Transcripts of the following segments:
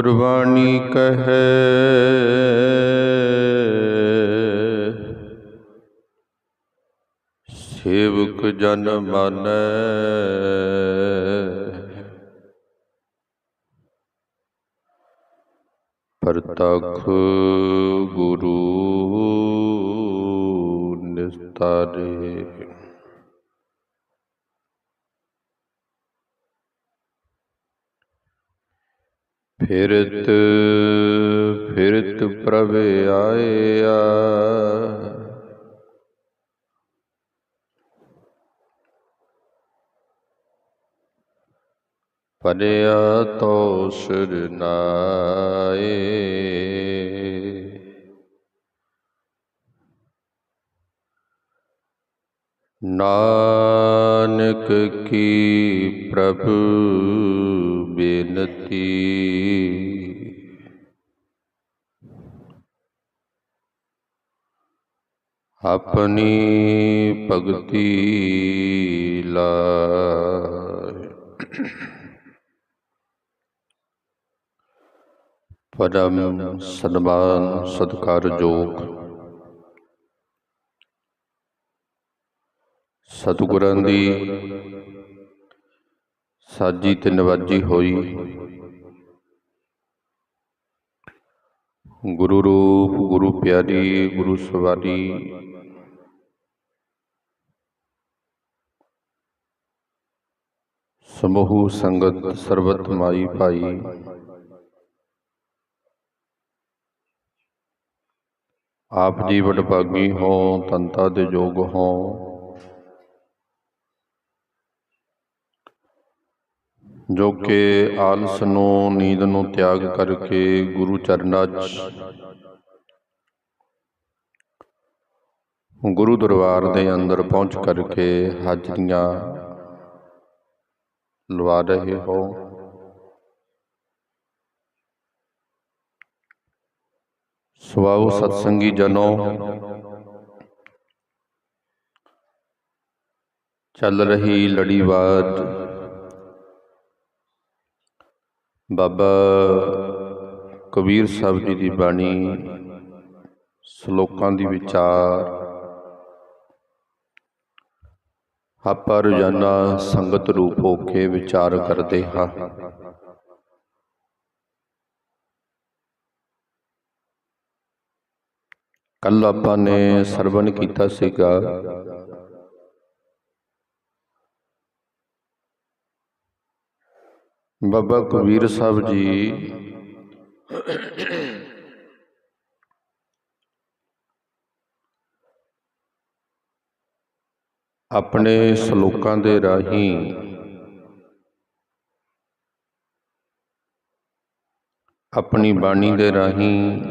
ਗੁਰਬਾਣੀ ਕਹੈ। ਸੇਵਕ ਜਨ ਮਾਨੈ। ਪ੍ਰਤਖ ਗੁਰੂ ਨਿਸਤਾਰੇ। ਫਿਰਤ ਫਿਰਤ ਪ੍ਰਭ ਆਇਆ। ਪਨਿਆ ਤੋ ਸਰਨਾਏ ਨਾਨਕ ਕੀ ਪ੍ਰਭੂ? ਬੇਨਤੀ। ਆਪਣੀ ਭਗਤੀ ਲਾਇ। ਪਰਮ ਸਨਮਾਨ ਸਤਿਕਾਰਯੋਗ ਸਤਿਗੁਰਾਂ ਦੀ ਸਾਜੀ ਤੇ ਨਵਾਜੀ ਹੋਈ। ਗੁਰੂ ਰੂਪ, ਗੁਰੂ ਪਿਆਰੀ, ਗੁਰੂ ਸਵਾਰੀ। ਸਮੂਹ, ਸੰਗਤ, ਸਰਬਤ ਮਾਈ ਭਾਈ। ਆਪ ਜੀ ਵਡਭਾਗੀ ਹੋ ਤੰਤਾ ਦੇ ਯੋਗ ਹੋ। ਜੋ ਕਿ ਆਲਸ ਨੂੰ, ਨੀਂਦ ਨੂੰ ਤਿਆਗ ਕਰਕੇ ਗੁਰੂ ਚਰਨਾਂ 'ਚ। ਗੁਰੂ ਦਰਬਾਰ ਦੇ ਅੰਦਰ ਪਹੁੰਚ ਕਰਕੇ ਹਾਜ਼ਰੀਆਂ ਲਵਾ ਰਹੇ ਹੋ। ਸਵਾਉ ਸਤਸੰਗੀ ਜਨੋ। ਚੱਲ ਰਹੀ ਲੜੀਵਾਰ ਬਾਬਾ ਕਬੀਰ ਸਾਹਿਬ ਜੀ ਦੀ ਬਾਣੀ, ਸ਼ਲੋਕਾਂ ਦੀ ਵਿਚਾਰ। ਆਪਾਂ ਰੋਜ਼ਾਨਾ ਸੰਗਤ ਰੂਪ ਹੋ ਕੇ ਵਿਚਾਰ ਕਰਦੇ ਹਾਂ। ਕੱਲ ਆਪਾਂ ਨੇ ਸਰਵਣ ਕੀਤਾ ਸੀਗਾ। ਬਾਬਾ ਕਬੀਰ ਸਾਹਿਬ ਜੀ। ਆਪਣੇ ਸ਼ਲੋਕਾਂ ਦੇ ਰਾਹੀਂ ਆਪਣੀ ਬਾਣੀ ਦੇ ਰਾਹੀਂ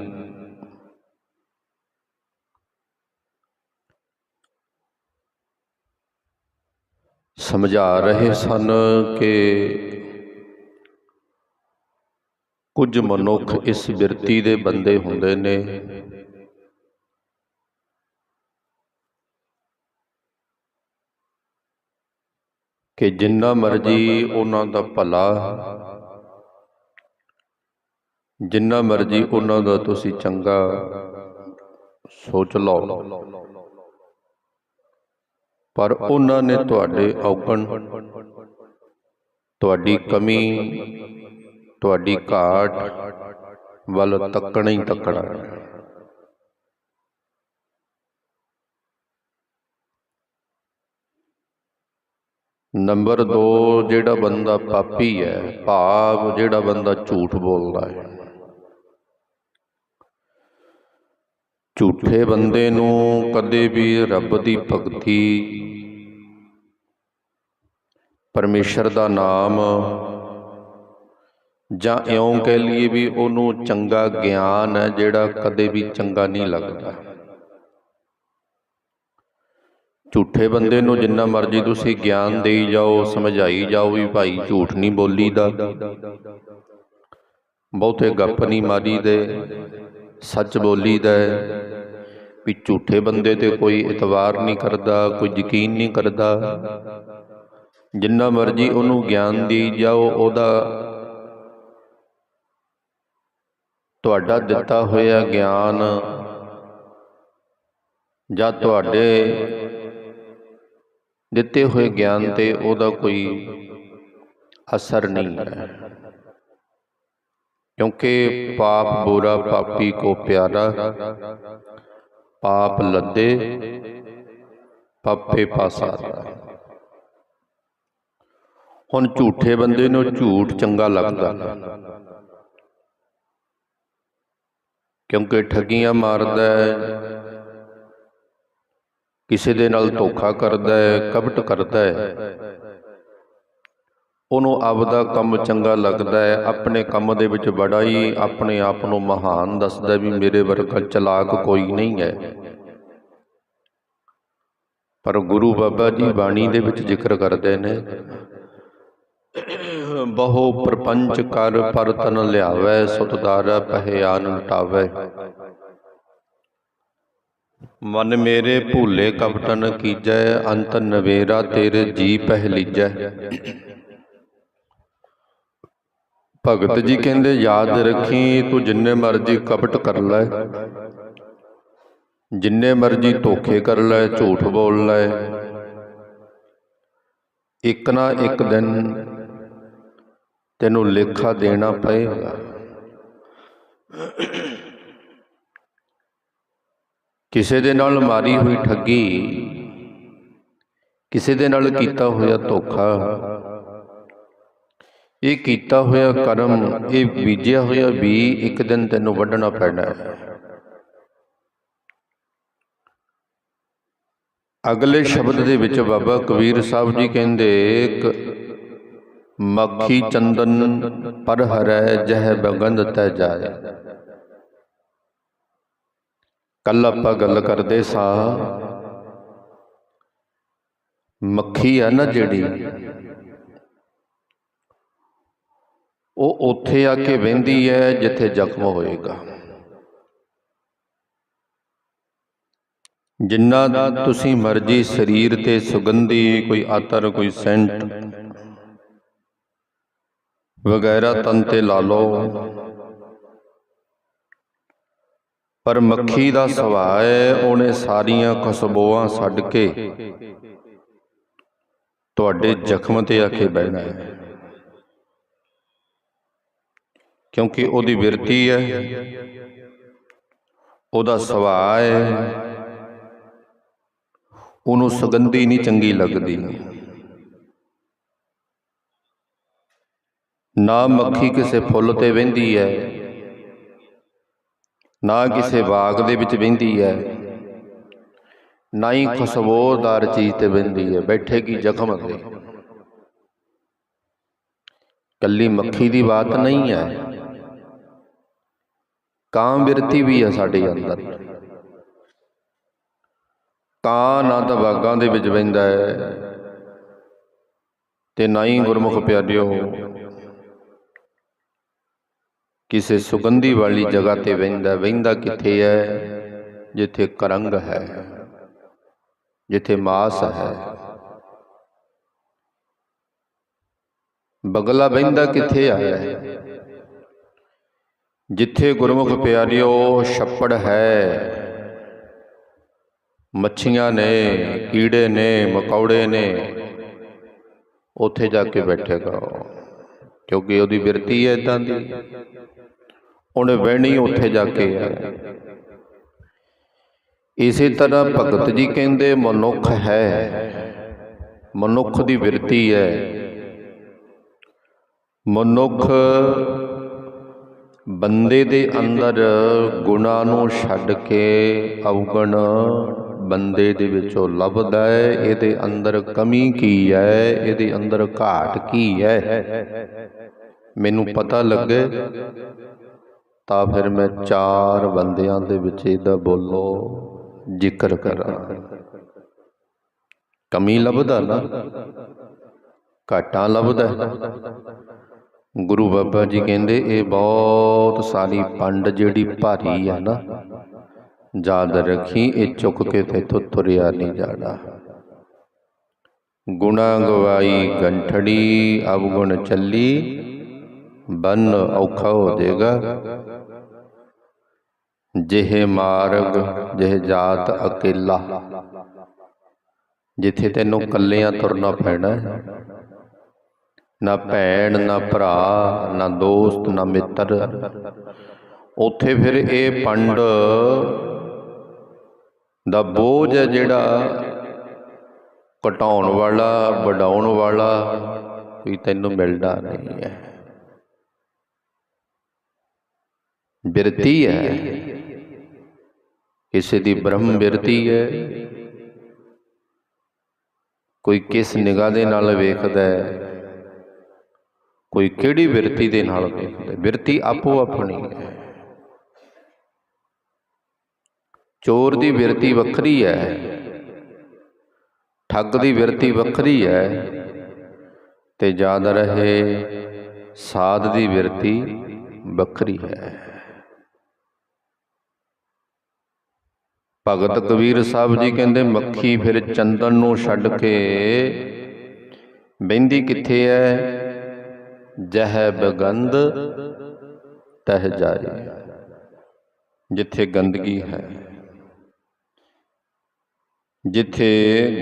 ਸਮਝਾ ਰਹੇ ਸਨ ਕਿ ਕੁਝ ਮਨੁੱਖ ਇਸ ਬਿਰਤੀ ਦੇ ਬੰਦੇ ਹੁੰਦੇ ਨੇ। ਕਿ ਜਿੰਨਾ ਮਰਜ਼ੀ ਉਹਨਾਂ ਦਾ ਭਲਾ, ਜਿੰਨਾ ਮਰਜ਼ੀ ਉਹਨਾਂ ਦਾ ਤੁਸੀਂ ਚੰਗਾ ਸੋਚ ਲਓ। ਪਰ ਉਹਨਾਂ ਨੇ ਤੁਹਾਡੇ ਔਗਣ, ਤੁਹਾਡੀ ਕਮੀ ਤੁਹਾਡੀ ਘਾਟ ਵੱਲ ਤੱਕਣਾ ਹੀ ਤੱਕਣਾ ਹੈ ਨੰਬਰ 2 ਜਿਹੜਾ ਬੰਦਾ ਪਾਪੀ ਹੈ ਭਾਵ ਜਿਹੜਾ ਬੰਦਾ ਝੂਠ ਬੋਲਦਾ ਹੈ। ਝੂਠੇ ਬੰਦੇ ਨੂੰ ਕਦੇ ਵੀ ਰੱਬ ਦੀ ਭਗਤੀ ਪਰਮੇਸ਼ਰ ਦਾ ਨਾਮ ਜਾਂ ਇਉਂ ਕਹਿ ਲਈਏ ਵੀ ਉਹਨੂੰ ਚੰਗਾ ਗਿਆਨ ਹੈ ਜਿਹੜਾ ਕਦੇ ਵੀ ਚੰਗਾ ਨਹੀਂ ਲੱਗਦਾ। ਝੂਠੇ ਬੰਦੇ ਨੂੰ ਜਿੰਨਾ ਮਰਜ਼ੀ ਤੁਸੀਂ ਗਿਆਨ ਦੇਈ ਜਾਓ ਸਮਝਾਈ ਜਾਓ ਵੀ ਭਾਈ ਝੂਠ ਨਹੀਂ ਬੋਲੀਦਾ। ਬਹੁਤੇ ਗੱਪ ਨਹੀਂ ਮਾਰੀਦੇ ਸੱਚ ਬੋਲੀਦਾ ਹੈ ਵੀ ਝੂਠੇ ਬੰਦੇ ਤੇ ਕੋਈ ਇਤਬਾਰ ਨਹੀਂ ਕਰਦਾ ਕੋਈ ਯਕੀਨ ਨਹੀਂ ਕਰਦਾ। ਜਿੰਨਾ ਮਰਜ਼ੀ ਉਹਨੂੰ ਗਿਆਨ ਦੀ ਜਾਓ ਉਹਦਾ ਤੁਹਾਡਾ ਦਿੱਤਾ ਹੋਇਆ ਗਿਆਨ ਜਾਂ ਤੁਹਾਡੇ ਦਿੱਤੇ ਹੋਏ ਗਿਆਨ ਤੇ ਉਹਦਾ ਕੋਈ ਅਸਰ ਨਹੀਂ ਹੈ। ਕਿਉਂਕਿ ਪਾਪ ਬੁਰਾ ਪਾਪੀ ਕੋ ਪਿਆਰਾ, ਪਾਪ ਲੱਦੇ, ਪਾਪੇ ਪਾਸਾ ਹੁਣ ਝੂਠੇ ਬੰਦੇ ਨੂੰ ਝੂਠ ਚੰਗਾ ਲੱਗਦਾ। ਕਿਉਂਕਿ ਠੱਗੀਆਂ ਮਾਰਦਾ ਹੈ। ਕਿਸੇ ਦੇ ਨਾਲ ਧੋਖਾ ਕਰਦਾ ਹੈ, ਕਪਟ ਕਰਦਾ ਹੈ। ਉਹਨੂੰ ਆਪਦਾ ਕੰਮ ਚੰਗਾ ਲੱਗਦਾ ਹੈ। ਆਪਣੇ ਕੰਮ ਦੇ ਵਿੱਚ ਬੜਾ ਹੀ ਆਪਣੇ ਆਪ ਨੂੰ ਮਹਾਨ ਦੱਸਦਾ ਵੀ ਮੇਰੇ ਵਰਗਾ ਚਲਾਕ ਕੋਈ ਨਹੀਂ ਹੈ। ਪਰ ਗੁਰੂ ਬਾਬਾ ਜੀ ਬਾਣੀ ਦੇ ਵਿੱਚ ਜ਼ਿਕਰ ਕਰਦੇ ਨੇ। ਬਹੁ ਪ੍ਰਪੰਚ ਕਰ ਪਰਤਨ ਲਿਆਵੈ, ਸੁਤਦਾਰ ਪਹਿਆਨ ਲਟਾਵੈ ਮਨ ਮੇਰੇ ਭੂਲੇ ਕਪਟਨ ਕੀਜੈ, ਅੰਤ ਨਵੇਰਾ ਤੇਰੇ ਜੀ ਪਹਿਲੀਜੈ ਭਗਤ ਜੀ ਕਹਿੰਦੇ, ਯਾਦ ਰੱਖੀ ਤੂੰ ਜਿੰਨੇ ਮਰਜ਼ੀ ਕਪਟ ਕਰ ਲੈ, ਜਿੰਨੇ ਮਰਜ਼ੀ ਧੋਖੇ ਕਰ ਲੈ, ਝੂਠ ਬੋਲ ਲੈ। ਇੱਕ ਨਾ ਇੱਕ ਦਿਨ ਤੈਨੂੰ ਲੇਖਾ ਦੇਣਾ ਪਏਗਾ ਕਿਸੇ ਦੇ ਨਾਲ ਮਾਰੀ ਹੋਈ ਠੱਗੀ, ਕਿਸੇ ਦੇ ਨਾਲ ਕੀਤਾ ਹੋਇਆ ਧੋਖਾ। ਇਹ ਕੀਤਾ ਹੋਇਆ ਕਰਮ, ਇਹ ਬੀਜਿਆ ਹੋਇਆ ਵੀ ਇੱਕ ਦਿਨ ਤੈਨੂੰ ਵੱਢਣਾ ਪੈਣਾ ਹੈ। ਅਗਲੇ ਸ਼ਬਦ ਦੇ ਵਿੱਚ ਬਾਬਾ ਕਬੀਰ ਸਾਹਿਬ ਜੀ ਕਹਿੰਦੇ ਮੱਖੀ ਚੰਦਨ ਪਰ ਹਰੈ ਜਹ ਬਗੰਧ ਤੈ ਜਾਏ। ਕੱਲ ਆਪਾਂ ਗੱਲ ਕਰਦੇ ਸਾਂ ਮੱਖੀ ਆ ਨਾ ਜਿਹੜੀ। ਉਹ ਉੱਥੇ ਆ ਕੇ ਵਹਿੰਦੀ ਹੈ ਜਿੱਥੇ ਜ਼ਖਮ ਹੋਏਗਾ। ਜਿੰਨਾ ਤੁਸੀਂ ਮਰਜ਼ੀ ਸਰੀਰ ਤੇ ਸੁਗੰਧੀ, ਕੋਈ ਆਤਰ ਕੋਈ ਸੈਂਟ ਵਗੈਰਾ ਤਨ ਤੇ ਲਾ ਲਓ। ਪਰ ਮੱਖੀ ਦਾ ਸੁਭਾਅ ਹੈ, ਉਹਨੇ ਸਾਰੀਆਂ ਖੁਸ਼ਬੂਆਂ ਛੱਡ ਕੇ ਤੁਹਾਡੇ ਜ਼ਖਮ ਤੇ ਆ ਕੇ ਬਹਿਣਾ ਹੈ। ਕਿਉਂਕਿ ਉਹਦੀ ਬਿਰਤੀ ਹੈ, ਉਹਦਾ ਸੁਭਾਅ ਹੈ। ਉਹਨੂੰ ਸੁਗੰਧੀ ਨਹੀਂ ਚੰਗੀ ਲੱਗਦੀ। ਨਾ ਮੱਖੀ ਕਿਸੇ ਫੁੱਲ ਤੇ ਵਹਿੰਦੀ ਹੈ, ਨਾ ਕਿਸੇ ਬਾਗ ਦੇ ਵਿੱਚ ਵਹਿੰਦੀ ਹੈ ਨਾ ਹੀ ਖੁਸ਼ਬੂਦਾਰ ਚੀਜ਼ ਤੇ ਵਹਿੰਦੀ ਹੈ, ਬੈਠੇਗੀ ਜ਼ਖਮ ਤੇ ਕੱਲੀ ਮੱਖੀ ਦੀ ਬਾਤ ਨਹੀਂ ਹੈ। ਕਾਮ ਬਿਰਤੀ ਵੀ ਹੈ ਸਾਡੇ ਅੰਦਰ। ਕਾਂ ਨਾ ਤਾਂ ਬਾਗਾਂ ਦੇ ਵਿੱਚ ਵਹਿੰਦਾ ਹੈ, ਤੇ ਨਾ ਹੀ ਗੁਰਮੁਖ ਪਿਆਰਿਓ ਕਿਸੇ ਸੁਗੰਧੀ ਵਾਲੀ ਜਗ੍ਹਾ ਤੇ ਵਹਿੰਦਾ ਵਹਿੰਦਾ ਕਿੱਥੇ ਹੈ? ਜਿੱਥੇ ਕਰੰਗ ਹੈ। ਜਿੱਥੇ ਮਾਸ ਹੈ। ਬਗਲਾ ਬਹਿੰਦਾ ਕਿੱਥੇ ਆਇਆ? ਹੈ? ਜਿੱਥੇ ਗੁਰਮੁਖ ਪਿਆਰਿਓ ਛੱਪੜ ਹੈ। ਮੱਛੀਆਂ ਨੇ ਕੀੜੇ ਨੇ ਮਕੌੜੇ ਨੇ। ਉੱਥੇ ਜਾ ਕੇ ਬੈਠੇਗਾ ਉਹ। ਕਿਉਂਕਿ ਉਹਦੀ ਬਿਰਤੀ ਹੈ ਇਦਾਂ ਦੀ। ਉਹਨੇ ਵਹਿਣੀ ਉੱਥੇ ਜਾ ਕੇ ਹੈ ਇਸੇ ਤਰ੍ਹਾਂ ਭਗਤ ਜੀ ਕਹਿੰਦੇ, ਮਨੁੱਖ ਹੈ, ਮਨੁੱਖ ਦੀ ਬਿਰਤੀ ਹੈ। ਮਨੁੱਖ ਬੰਦੇ ਦੇ ਅੰਦਰ ਗੁਣਾ ਨੂੰ ਛੱਡ ਕੇ ਅਵਗਣ ਬੰਦੇ ਦੇ ਵਿੱਚੋਂ ਲੱਭਦਾ ਹੈ। ਇਹਦੇ ਅੰਦਰ ਕਮੀ ਕੀ ਹੈ? ਇਹਦੇ ਅੰਦਰ ਘਾਟ ਕੀ ਹੈ? ਮੈਨੂੰ ਪਤਾ ਲੱਗੇ ਤਾਂ ਫਿਰ ਮੈਂ ਚਾਰ ਬੰਦਿਆਂ ਦੇ ਵਿੱਚ ਇਹਦਾ ਬੋਲੋ ਜ਼ਿਕਰ ਕਰਾਂ। ਕਮੀ ਲੱਭਦਾ ਨਾ ਘਾਟਾਂ ਲੱਭਦਾ ਗੁਰੂ ਬਾਬਾ ਜੀ ਕਹਿੰਦੇ ਇਹ ਬਹੁਤ ਸਾਰੀ ਪੰਡ ਜਿਹੜੀ ਭਾਰੀ ਆ ਨਾ ਯਾਦ ਰੱਖੀ ਇਹ ਚੁੱਕ ਕੇ ਤੇਥੋਂ ਤੁਰਿਆ ਨਹੀਂ ਜਾਣਾ। ਗੁਣਾ ਗਵਾਈ ਗੰਠੜੀ ਅਵਗੁਣ ਚੱਲੀ ਬੰਨ ਔਖਾ ਹੋ ਜਾਏਗਾ। ਜਿਹੇ ਮਾਰਗ, ਜਿਹੇ ਜਾਤ ਅਕੇਲਾ। ਜਿੱਥੇ ਤੈਨੂੰ ਕੱਲਿਆਂ ਤੁਰਨਾ ਪੈਣਾ ਨਾ ਭੈਣ, ਨਾ ਭਰਾ, ਨਾ ਦੋਸਤ, ਨਾ ਮਿੱਤਰ। ਉੱਥੇ ਫਿਰ ਇਹ ਪੰਡ ਦਾ ਬੋਝ ਹੈ ਜਿਹੜਾ ਘਟਾਉਣ ਵਾਲਾ, ਵਡਾਉਣ ਵਾਲਾ, ਕੋਈ ਤੈਨੂੰ ਮਿਲਦਾ ਨਹੀਂ ਹੈ। ਬਿਰਤੀ ਹੈ। ਕਿਸੇ ਦੀ ਬ੍ਰਹਮ ਬਿਰਤੀ ਹੈ। ਕੋਈ ਕਿਸ ਨਿਗਾਹ ਦੇ ਨਾਲ ਵੇਖਦਾ ਹੈ। ਕੋਈ ਕਿਹੜੀ ਬਿਰਤੀ ਦੇ ਨਾਲ ਵੇਖਦਾ ਹੈ। ਬਿਰਤੀ ਆਪੋ ਆਪਣੀ ਹੈ। ਚੋਰ ਦੀ ਬਿਰਤੀ ਵੱਖਰੀ ਹੈ। ਠੱਗ ਦੀ ਬਿਰਤੀ ਵੱਖਰੀ ਹੈ। ਤੇ ਯਾਦ ਰਹੇ, ਸਾਧ ਦੀ ਬਿਰਤੀ ਵੱਖਰੀ ਹੈ। ਭਗਤ ਕਬੀਰ ਸਾਹਿਬ ਜੀ ਕਹਿੰਦੇ ਮੱਖੀ ਫਿਰ ਚੰਦਨ ਨੂੰ ਛੱਡ ਕੇ ਬਹਿੰਦੀ ਕਿੱਥੇ ਹੈ ਜਹ ਬਗੰਧ ਤਹ ਜਾਏ। ਜਿੱਥੇ ਗੰਦਗੀ ਹੈ। ਜਿੱਥੇ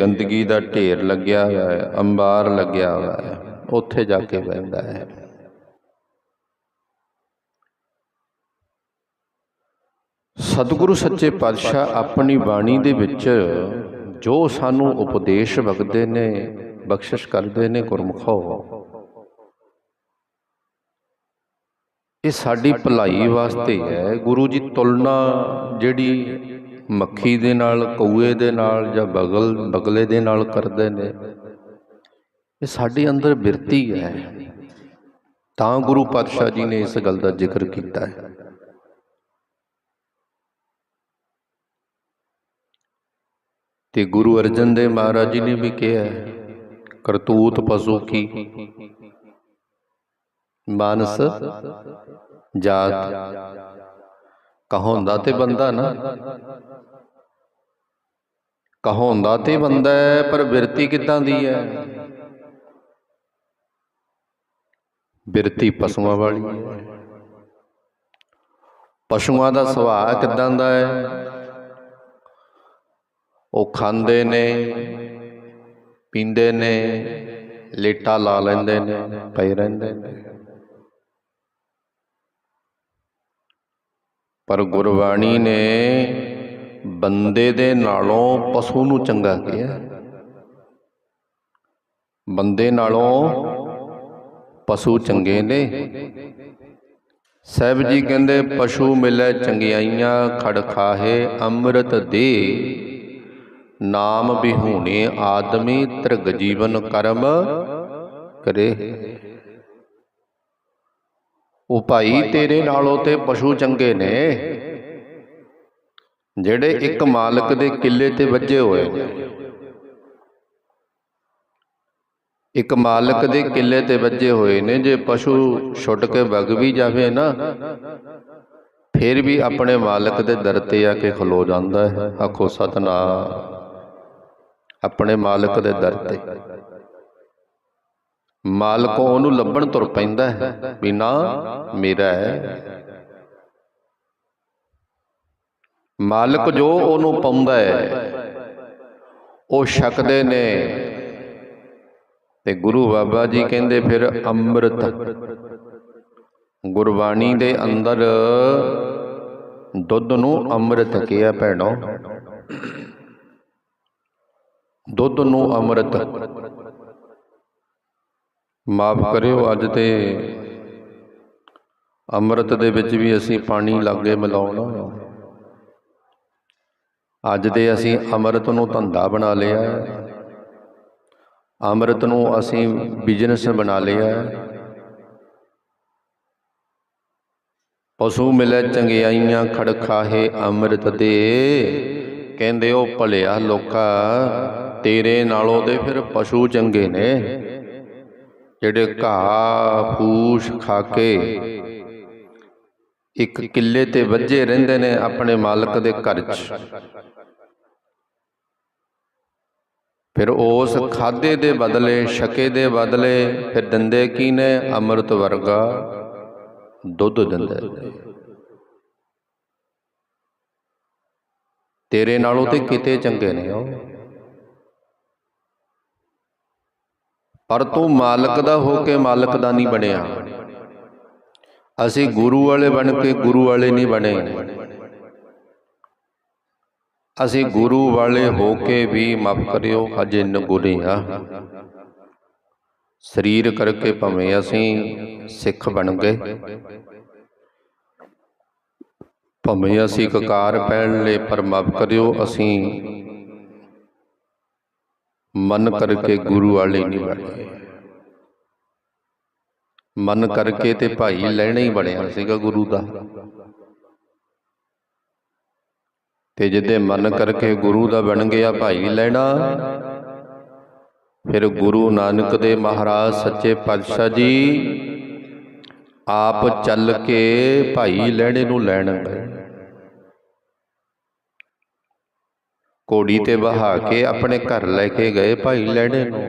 ਗੰਦਗੀ ਦਾ ਢੇਰ ਲੱਗਿਆ ਹੋਇਆ ਹੈ ਅੰਬਾਰ ਲੱਗਿਆ ਹੋਇਆ ਹੈ ਉੱਥੇ ਜਾ ਕੇ ਬਹਿੰਦਾ ਹੈ। ਸਤਿਗੁਰੂ ਸੱਚੇ ਪਾਤਸ਼ਾਹ ਆਪਣੀ ਬਾਣੀ ਦੇ ਵਿੱਚ ਜੋ ਸਾਨੂੰ ਉਪਦੇਸ਼ ਵਗਦੇ ਨੇ, ਬਖਸ਼ਿਸ਼ ਕਰਦੇ ਨੇ ਗੁਰਮਖੋ, ਇਹ ਸਾਡੀ ਭਲਾਈ ਵਾਸਤੇ ਹੈ। ਗੁਰੂ ਜੀ ਤੁਲਨਾ ਜਿਹੜੀ ਮੱਖੀ ਦੇ ਨਾਲ ਕੌਏ ਦੇ ਨਾਲ ਜਾਂ ਬਗਲ, ਬਗਲੇ ਦੇ ਨਾਲ ਕਰਦੇ ਨੇ, ਇਹ ਸਾਡੇ ਅੰਦਰ ਬਿਰਤੀ ਹੈ। ਤਾਂ ਗੁਰੂ ਪਾਤਸ਼ਾਹ ਜੀ ਨੇ ਇਸ ਗੱਲ ਦਾ ਜ਼ਿਕਰ ਕੀਤਾ ਹੈ। ਤੇ ਗੁਰੂ ਅਰਜਨ ਦੇਵ ਮਹਾਰਾਜ ਜੀ ਨੇ ਵੀ ਕਿਹਾ, ਕਰਤੂਤ ਪਸ਼ੂ ਕੀ? ਮਾਨਸ ਜਾਤ। ਕਹੋਂਦਾ ਤੇ ਬੰਦਾ ਨਾ। ਕਹੋਂਦਾ ਤੇ ਬੰਦਾ ਹੈ, ਪਰ ਬਿਰਤੀ ਕਿੱਦਾਂ ਦੀ ਹੈ? ਬਿਰਤੀ ਪਸ਼ੂਆਂ ਵਾਲੀ ਹੈ। ਪਸ਼ੂਆਂ ਦਾ ਸੁਭਾਅ ਕਿਦਾਂ ਦਾ ਹੈ? ਉਹ ਖਾਂਦੇ ਨੇ, ਪੀਂਦੇ ਨੇ, ਲੇਟਾ ਲਾ ਲੈਂਦੇ ਨੇ, ਪਏ ਰਹਿੰਦੇ ਨੇ। ਪਰ ਗੁਰਬਾਣੀ ਨੇ ਬੰਦੇ ਦੇ ਨਾਲੋਂ ਪਸ਼ੂ ਨੂੰ ਚੰਗਾ ਕਿਹਾ। ਬੰਦੇ ਨਾਲੋਂ ਪਸ਼ੂ ਚੰਗੇ ਨੇ। ਸਾਹਿਬ ਜੀ ਕਹਿੰਦੇ, ਪਸ਼ੂ ਮਿਲੇ ਚੰਗਿਆਈਆਂ, ਖੜ ਖਾਹੇ ਅੰਮ੍ਰਿਤ ਦੇ ਨਾਮ ਬਿਹੂਣੇ ਆਦਮੀ ਤ੍ਰਿਗ ਜੀਵਨ ਕਰਮ ਕਰੇ। ਉਹ ਭਾਈ ਤੇਰੇ ਨਾਲੋਂ ਤੇ ਪਸ਼ੂ ਚੰਗੇ ਨੇ, ਜਿਹੜੇ ਇੱਕ ਮਾਲਕ ਦੇ ਕਿੱਲੇ ਤੇ ਵੱਜੇ ਹੋਏ ਨੇ। ਇੱਕ ਮਾਲਕ ਦੇ ਕਿੱਲੇ ਤੇ ਵੱਜੇ ਹੋਏ ਨੇ, ਜੇ ਪਸ਼ੂ ਛੁੱਟ ਕੇ ਵਗ ਵੀ ਜਾਵੇ ਨਾ, ਫਿਰ ਵੀ ਆਪਣੇ ਮਾਲਕ ਦੇ ਦਰ ਤੇ ਆ ਕੇ ਖਲੋ ਜਾਂਦਾ ਹੈ। ਆਖੋ, ਸਤਨਾਮ। ਆਪਣੇ ਮਾਲਕ ਦੇ ਦਰ ਤੇ। ਮਾਲਕ ਉਹਨੂੰ ਲੱਭਣ ਤੁਰ ਪੈਂਦਾ ਹੈ ਵੀ ਨਾ, ਮੇਰਾ ਹੈ। ਮਾਲਕ ਜੋ ਉਹਨੂੰ ਪਾਉਂਦਾ ਹੈ, ਉਹ ਛਕਦੇ ਨੇ। ਤੇ ਗੁਰੂ ਬਾਬਾ ਜੀ ਕਹਿੰਦੇ ਫਿਰ ਅੰਮ੍ਰਿਤ। ਗੁਰਬਾਣੀ ਦੇ ਅੰਦਰ ਦੁੱਧ ਨੂੰ ਅੰਮ੍ਰਿਤ ਕਿਹਾ, ਭੈਣੋ। ਦੁੱਧ ਨੂੰ ਅੰਮ੍ਰਿਤ। ਮਾਫ ਕਰਿਓ ਅੱਜ ਤੇ ਅੰਮ੍ਰਿਤ ਦੇ ਵਿੱਚ ਵੀ ਅਸੀਂ ਪਾਣੀ ਲਾਗੇ ਮਿਲਾਉਣਾ। ਅੱਜ ਦੇ ਅਸੀਂ ਅੰਮ੍ਰਿਤ ਨੂੰ ਧੰਦਾ ਬਣਾ ਲਿਆ। ਅੰਮ੍ਰਿਤ ਨੂੰ ਅਸੀਂ ਬਿਜ਼ਨਸ ਬਣਾ ਲਿਆ। ਪਸ਼ੂ ਮਿਲੇ ਚੰਗਿਆਈਆਂ ਖੜਖਾਹੇ ਅੰਮ੍ਰਿਤ ਦੇ। ਕਹਿੰਦੇ ਉਹ ਭਲਿਆ ਲੋਕਾ। ਤੇਰੇ ਨਾਲੋਂ ਦੇ ਫਿਰ ਪਸ਼ੂ ਚੰਗੇ ਨੇ, ਜਿਹੜੇ ਘਾਹ ਫੂਸ ਖਾ ਕੇ ਇੱਕ ਕਿੱਲੇ ਤੇ ਵੱਜੇ ਰਹਿੰਦੇ ਨੇ ਆਪਣੇ ਮਾਲਕ ਦੇ ਘਰ 'ਚ। ਫਿਰ ਉਸ ਖਾਦੇ ਦੇ ਬਦਲੇ, ਛਕੇ ਦੇ ਬਦਲੇ ਫਿਰ ਦਿੰਦੇ ਕੀ ਨੇ? ਅੰਮ੍ਰਿਤ ਵਰਗਾ ਦੁੱਧ ਦਿੰਦੇ ਨੇ। ਤੇਰੇ ਨਾਲੋਂ ਤੇ ਕਿਤੇ ਚੰਗੇ ਨੇ ਉਹ। ਪਰ ਤੂੰ ਮਾਲਕ ਦਾ ਹੋ ਕੇ ਮਾਲਕ ਦਾ ਨਹੀਂ ਬਣਿਆ। ਅਸੀਂ ਗੁਰੂ ਵਾਲੇ ਬਣ ਕੇ ਗੁਰੂ ਵਾਲੇ ਨਹੀਂ ਬਣੇ। ਅਸੀਂ ਗੁਰੂ ਵਾਲੇ ਹੋ ਕੇ ਵੀ ਮਾਫ ਕਰਿਓ, ਹਜੇ ਨਗੁਰੇ ਆ। ਸਰੀਰ ਕਰਕੇ ਭਵੇਂ ਅਸੀਂ ਸਿੱਖ ਬਣ ਗਏ। ਭਵੇਂ ਅਸੀਂ ਕਕਾਰ ਪਹਿਨ ਲਏ ਪਰ ਮਾਫ ਕਰਿਓ, ਅਸੀਂ ਮਨ ਕਰਕੇ ਗੁਰੂ ਵਾਲੇ ਨਹੀਂ ਬਣੇ ਮਨ ਕਰਕੇ ਤੇ ਭਾਈ ਲੈਣਾ ਹੀ ਬਣਿਆ ਸੀਗਾ ਗੁਰੂ ਦਾ। ਤੇ ਜਿੱਦੇ ਮਨ ਕਰਕੇ ਗੁਰੂ ਦਾ ਬਣ ਗਿਆ ਭਾਈ ਲੈਣਾ, ਫਿਰ ਗੁਰੂ ਨਾਨਕ ਦੇ ਮਹਾਰਾਜ ਸੱਚੇ ਪਾਤਸ਼ਾਹ ਜੀ, ਆਪ ਚੱਲ ਕੇ ਭਾਈ ਲੈਣੇ ਨੂੰ ਲੈਣ ਗਏ। ਕੋੜੀ ਤੇ ਬਹਾ ਕੇ ਆਪਣੇ ਘਰ ਲੈ ਕੇ ਗਏ ਭਾਈ ਲੈਣੇ ਨੂੰ।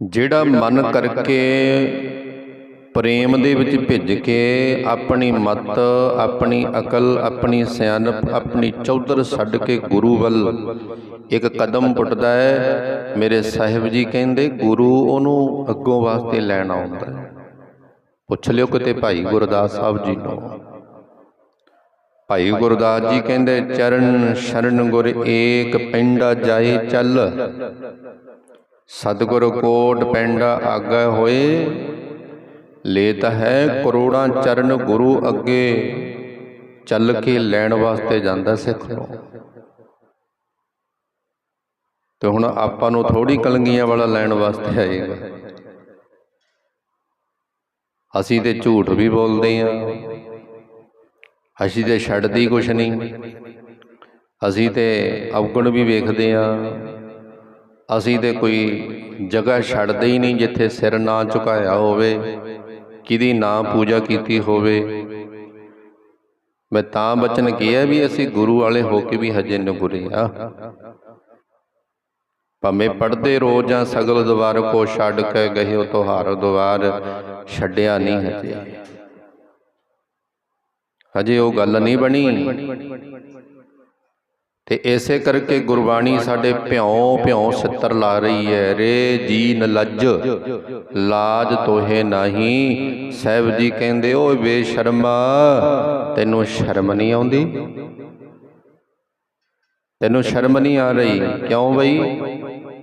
ਜਿਹੜਾ ਮਨ ਕਰਕੇ ਪ੍ਰੇਮ ਦੇ ਵਿੱਚ ਭਿੱਜ ਕੇ ਆਪਣੀ ਮਤ ਆਪਣੀ ਅਕਲ ਆਪਣੀ ਸਿਆਣਪ ਆਪਣੀ ਚੌਧਰ ਛੱਡ ਕੇ ਗੁਰੂ ਵੱਲ। ਇੱਕ ਕਦਮ ਪੁੱਟਦਾ ਹੈ ਮੇਰੇ ਸਾਹਿਬ ਜੀ ਕਹਿੰਦੇ ਗੁਰੂ ਉਹਨੂੰ ਅੱਗੋਂ ਵਾਸਤੇ ਲੈਣ ਆਉਂਦਾ ਪੁੱਛ ਲਿਓ ਕਿਤੇ ਭਾਈ ਗੁਰਦਾਸ ਸਾਹਿਬ ਜੀ ਨੂੰ। ਭਾਈ ਗੁਰਦਾਸ ਜੀ ਕਹਿੰਦੇ ਚਰਨ ਸ਼ਰਨ ਗੁਰ ਏਕ ਪਿੰਡਾ ਜਾਏ ਚੱਲ। ਸਤਿਗੁਰ ਕੋਟ ਪਿੰਡਾ ਆਗਾ ਹੋਏ। ਲੇਤ ਹੈ ਕਰੋੜਾਂ ਚਰਨ ਗੁਰੂ ਅੱਗੇ। ਚੱਲ ਕੇ ਲੈਣ ਵਾਸਤੇ ਜਾਂਦਾ ਸਿੱਖ ਨੂੰ ਤੇ ਹੁਣ ਆਪਾਂ ਨੂੰ ਥੋੜੀ ਕਲੰਗੀਆਂ ਵਾਲਾ ਲੈਣ ਵਾਸਤੇ ਆਏਗਾ। ਅਸੀਂ ਤੇ ਝੂਠ ਵੀ ਬੋਲਦੇ ਆ। ਅਸੀਂ ਤੇ ਛੱਡਦੀ ਕੁਛ ਨਹੀਂ। ਅਸੀਂ ਤੇ ਔਗਣ ਵੀ ਵੇਖਦੇ ਆ ਅਸੀਂ ਤੇ ਕੋਈ ਜਗ੍ਹਾ ਛੱਡਦੇ ਹੀ ਨਹੀਂ ਜਿੱਥੇ ਸਿਰ ਨਾ ਝੁਕਾਇਆ ਹੋਵੇ, ਕਿਹਦੀ ਨਾ ਪੂਜਾ ਕੀਤੀ ਹੋਵੇ। ਮੈਂ ਤਾਂ ਬਚਨ ਕਿਹਾ ਵੀ ਅਸੀਂ ਗੁਰੂ ਵਾਲੇ ਹੋ ਕੇ ਵੀ ਹਜੇ ਨਗੁਰੇ ਆ ਭਾਵੇਂ ਪੜਦੇ ਰੋਜ਼ਾਂ ਸਗਲ ਦਵਾਰ ਕੋ ਛੱਡ ਕੇ ਗਏ ਹੋ ਤੁਹਾਰ ਦਵਾਰ ਛੱਡਿਆ ਨਹੀਂ ਹਜੇ। ਹਜੇ ਉਹ ਗੱਲ ਨਹੀਂ ਬਣੀ। ਤੇ ਐਸੇ ਕਰਕੇ ਗੁਰਬਾਣੀ ਸਾਡੇ ਭਿਉ ਭਿਉ ਸਿੱਤਰ ਲਾ ਰਹੀ ਹੈ। ਰੇ ਜੀ ਨਲੱਜ, ਲਾਜ ਤੋਹੇ ਨਹੀਂ। ਸਾਹਿਬ ਜੀ ਕਹਿੰਦੇ ਓ ਬੇਸ਼ਰਮਾ, ਤੈਨੂੰ ਸ਼ਰਮ ਨਹੀਂ ਆਉਂਦੀ? ਤੈਨੂੰ ਸ਼ਰਮ ਨਹੀਂ ਆ ਰਹੀ? ਕਿਉਂ ਬਈ?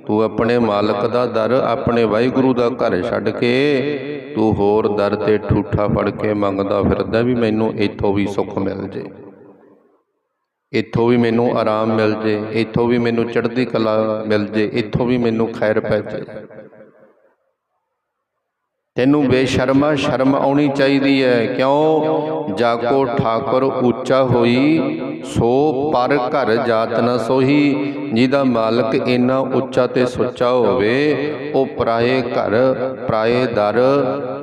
ਤੂੰ ਆਪਣੇ ਮਾਲਕ ਦਾ ਦਰ ਆਪਣੇ ਵਾਹਿਗੁਰੂ ਦਾ ਘਰ ਛੱਡ ਕੇ ਤੂੰ ਹੋਰ ਦਰ ਤੇ ਠੂਠਾ ਫੜ ਕੇ ਮੰਗਦਾ ਫਿਰਦਾ ਵੀ ਮੈਨੂੰ ਇੱਥੋਂ ਵੀ ਸੁੱਖ ਮਿਲ ਜੇ। ਇੱਥੋਂ ਵੀ ਮੈਨੂੰ ਆਰਾਮ ਮਿਲ ਜੇ, ਇੱਥੋਂ ਵੀ ਮੈਨੂੰ ਚੜ੍ਹਦੀ ਕਲਾ ਮਿਲ ਜੇ, ਇੱਥੋਂ ਵੀ ਮੈਨੂੰ ਖੈਰ ਪੈ ਜੇ। ਤੈਨੂੰ ਬੇਸ਼ਰਮਾ ਸ਼ਰਮ ਆਉਣੀ ਚਾਹੀਦੀ ਹੈ। ਕਿਉਂ? ਜਾਕੋ ਠਾਕੁਰ ਉੱਚਾ ਹੋਈ ਸੋ ਪਰ ਘਰ ਜਾਤ ਨਾ ਸੋਹੀ, ਜਿਹਦਾ ਮਾਲਕ ਇੰਨਾ ਉੱਚਾ ਤੇ ਸੁੱਚਾ ਹੋਵੇ, ਉਹ ਪਰਾਏ ਘਰ, ਪਰਾਏ ਦਰ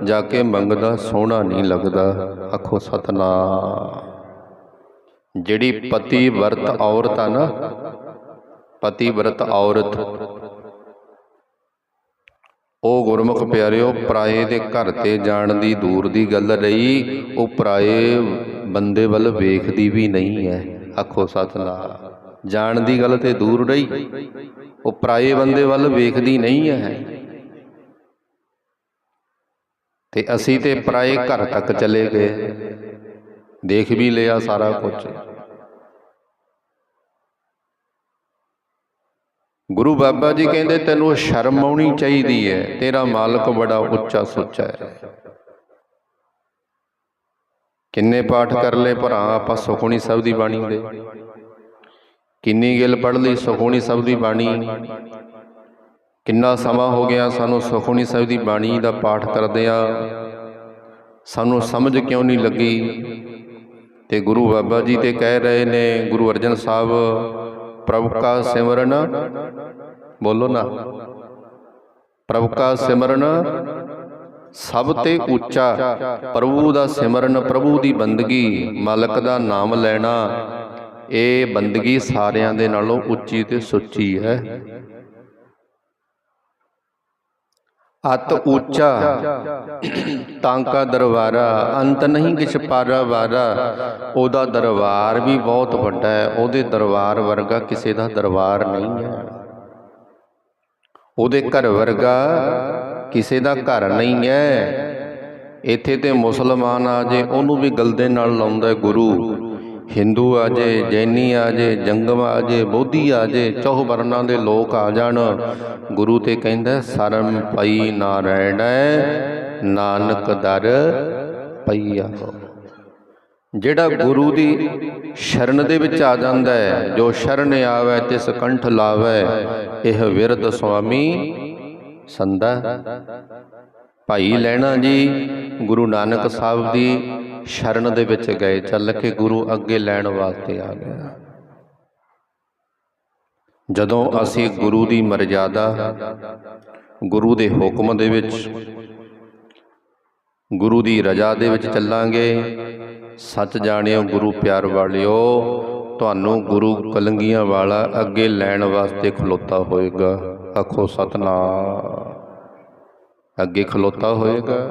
ਜਾ ਕੇ ਮੰਗਦਾ ਸੋਹਣਾ ਨਹੀਂ ਲੱਗਦਾ। ਆਖੋ ਸਤਨਾਮ। ਜਿਹੜੀ ਪਤੀ ਵਰਤ ਔਰਤ ਆ ਨਾ, ਪਤੀ ਵਰਤ ਔਰਤ ਉਹ ਗੁਰਮੁਖ ਪਿਆਰਿਓ, ਪਰਾਏ ਦੇ ਘਰ ਤੇ ਜਾਣ ਦੀ ਦੂਰ ਦੀ ਗੱਲ ਰਹੀ, ਉਹ ਪਰਾਏ ਬੰਦੇ ਵੱਲ ਵੇਖਦੀ ਵੀ ਨਹੀਂ ਹੈ ਆਖੋ ਸਤਨਾਮ, ਜਾਣ ਦੀ ਗੱਲ ਤੇ ਦੂਰ ਰਹੀ, ਉਹ ਪਰਾਏ ਬੰਦੇ ਵੱਲ ਵੇਖਦੀ ਨਹੀਂ ਹੈ ਤੇ ਅਸੀਂ ਤੇ ਪਰਾਏ ਘਰ ਤੱਕ ਚਲੇ ਗਏ। ਦੇਖ ਵੀ ਲਿਆ ਸਾਰਾ ਕੁਝ ਗੁਰੂ ਬਾਬਾ ਜੀ ਕਹਿੰਦੇ, ਤੈਨੂੰ ਸ਼ਰਮ ਆਉਣੀ ਚਾਹੀਦੀ ਹੈ, ਤੇਰਾ ਮਾਲਕ ਬੜਾ ਉੱਚਾ ਸੁੱਚਾ ਹੈ। ਕਿੰਨੇ ਪਾਠ ਕਰ ਲਏ ਭਰਾ, ਆਪਾਂ ਸੁਖਮਨੀ ਸਾਹਿਬ ਦੀ ਬਾਣੀ ਦੇ। ਕਿੰਨੀ ਗਿਲ ਪੜ੍ਹ ਲਈ, ਸੁਖਮਨੀ ਸਾਹਿਬ ਦੀ ਬਾਣੀ। ਕਿੰਨਾ ਸਮਾਂ ਹੋ ਗਿਆ ਸਾਨੂੰ ਸੁਖਮਨੀ ਸਾਹਿਬ ਦੀ ਬਾਣੀ ਦਾ ਪਾਠ ਕਰਦੇ ਕਰਦਿਆਂ ਸਾਨੂੰ ਸਮਝ ਕਿਉਂ ਨਹੀਂ ਲੱਗੀ? ਤੇ ਗੁਰੂ ਬਾਬਾ ਜੀ ਤੇ ਕਹਿ ਰਹੇ ਨੇ, ਗੁਰੂ ਅਰਜਨ ਸਾਹਿਬ ਪ੍ਰਭ ਕਾ ਸਿਮਰਨ। ਬੋਲੋ ਨਾ। ਪ੍ਰਭ ਕਾ ਸਿਮਰਨ। ਸਭ ਤੇ ਉੱਚਾ ਪ੍ਰਭੂ ਦਾ ਸਿਮਰਨ, ਪ੍ਰਭੂ ਦੀ ਬੰਦਗੀ, ਮਾਲਕ ਦਾ ਨਾਮ ਲੈਣਾ। ਇਹ ਬੰਦਗੀ ਸਾਰਿਆਂ ਦੇ ਨਾਲੋਂ ਉੱਚੀ ਤੇ ਸੁੱਚੀ ਹੈ। ਅਤ ਉੱਚਾ ਤਾਂਕਾ ਦਰਬਾਰਾ ਅੰਤ ਨਹੀਂ ਕਿਛ ਪਾਰਾ ਵਾਰਾ। ਉਹਦਾ ਦਰਬਾਰ ਵੀ ਬਹੁਤ ਵੱਡਾ ਹੈ। ਉਹਦੇ ਦਰਬਾਰ ਵਰਗਾ ਕਿਸੇ ਦਾ ਦਰਬਾਰ ਨਹੀਂ ਹੈ। ਉਹਦੇ ਘਰ ਵਰਗਾ ਕਿਸੇ ਦਾ ਘਰ ਨਹੀਂ ਹੈ। ਇੱਥੇ ਤੇ ਮੁਸਲਮਾਨ ਆ ਜੇ ਉਹਨੂੰ ਵੀ ਗਲਦੇ ਨਾਲ ਲਾਉਂਦਾ ਗੁਰੂ। ਹਿੰਦੂ ਆ ਜੇ, ਜੈਨੀ ਆ ਜੇ, ਜੰਗਮ ਆ ਜੇ, ਬੋਧੀ ਆ ਜੇ, ਚੌਹ ਵਰਨਾਂ ਦੇ ਲੋਕ ਆ ਜਾਣ। ਗੁਰੂ ਤੇ ਕਹਿੰਦਾ, ਸਰਮ ਪਈ ਨਾ ਰਹਿਣਾ, ਨਾਨਕ ਦਰ ਪਈਆ ਜਿਹੜਾ ਗੁਰੂ ਦੀ ਸ਼ਰਨ ਦੇ ਵਿੱਚ ਆ ਜਾਂਦਾ ਹੈ, ਜੋ ਸ਼ਰਨ ਆਵੇ, ਤਿਸ ਕੰਠ ਲਾਵੇ, ਇਹ ਵਿਰਧ ਸੁਆਮੀ ਸੰਦਾ ਭਾਈ ਲੈਣਾ ਜੀ, ਗੁਰੂ ਨਾਨਕ ਸਾਹਿਬ ਦੀ ਸ਼ਰਨ ਦੇ ਵਿੱਚ ਗਏ, ਚੱਲ ਕੇ ਗੁਰੂ ਅੱਗੇ ਲੈਣ ਵਾਸਤੇ ਆ ਗਿਆ। ਜਦੋਂ ਅਸੀਂ ਗੁਰੂ ਦੀ ਮਰਜ਼ਾਦਾ, ਗੁਰੂ ਦੇ ਹੁਕਮ ਦੇ ਵਿੱਚ, ਗੁਰੂ ਦੀ ਰਜ਼ਾ ਦੇ ਵਿੱਚ ਚੱਲਾਂਗੇ, ਸੱਚ ਜਾਣਿਓ ਗੁਰੂ ਪਿਆਰ ਵਾਲਿਓ, ਤੁਹਾਨੂੰ ਗੁਰੂ ਕਲੰਗੀਆਂ ਵਾਲਾ ਅੱਗੇ ਲੈਣ ਵਾਸਤੇ ਖਲੋਤਾ ਹੋਏਗਾ। ਆਖੋ ਸਤਨਾਮ। ਅੱਗੇ ਖਲੋਤਾ ਹੋਏਗਾ।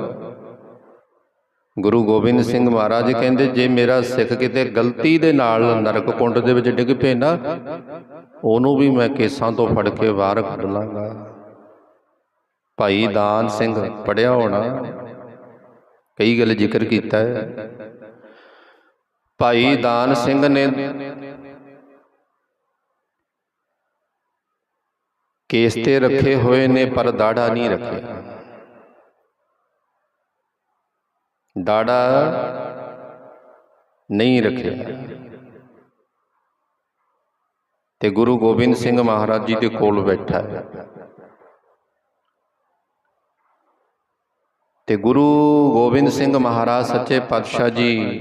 ਗੁਰੂ ਗੋਬਿੰਦ ਸਿੰਘ ਮਹਾਰਾਜ ਕਹਿੰਦੇ ਜੇ ਮੇਰਾ ਸਿੱਖ ਕਿਤੇ ਗਲਤੀ ਦੇ ਨਾਲ ਨਰਕ ਕੁੰਡ ਦੇ ਵਿੱਚ ਡਿੱਗ ਪਏ ਨਾ ਉਹਨੂੰ ਵੀ ਮੈਂ ਕੇਸਾਂ ਤੋਂ ਫੜ ਕੇ ਬਾਹਰ ਕੱਢ ਲਾਂਗਾ। ਭਾਈ ਦਾਨ ਸਿੰਘ ਪੜਿਆ ਹੋਣਾ ਕਈ ਗੱਲ ਜ਼ਿਕਰ ਕੀਤਾ ਹੈ। ਭਾਈ ਦਾਨ ਸਿੰਘ ਨੇ ਕੇਸ ਤੇ ਰੱਖੇ ਹੋਏ ਨੇ ਪਰ ਦਾੜਾ ਨਹੀਂ ਰੱਖਿਆ। ਦਾੜਾ ਨਹੀਂ ਰੱਖਿਆ। ਤੇ ਗੁਰੂ ਗੋਬਿੰਦ ਸਿੰਘ ਮਹਾਰਾਜ ਜੀ ਦੇ ਕੋਲ ਬੈਠਾ ਹੈ। ਤੇ ਗੁਰੂ ਗੋਬਿੰਦ ਸਿੰਘ ਮਹਾਰਾਜ ਸੱਚੇ ਪਾਤਸ਼ਾਹ ਜੀ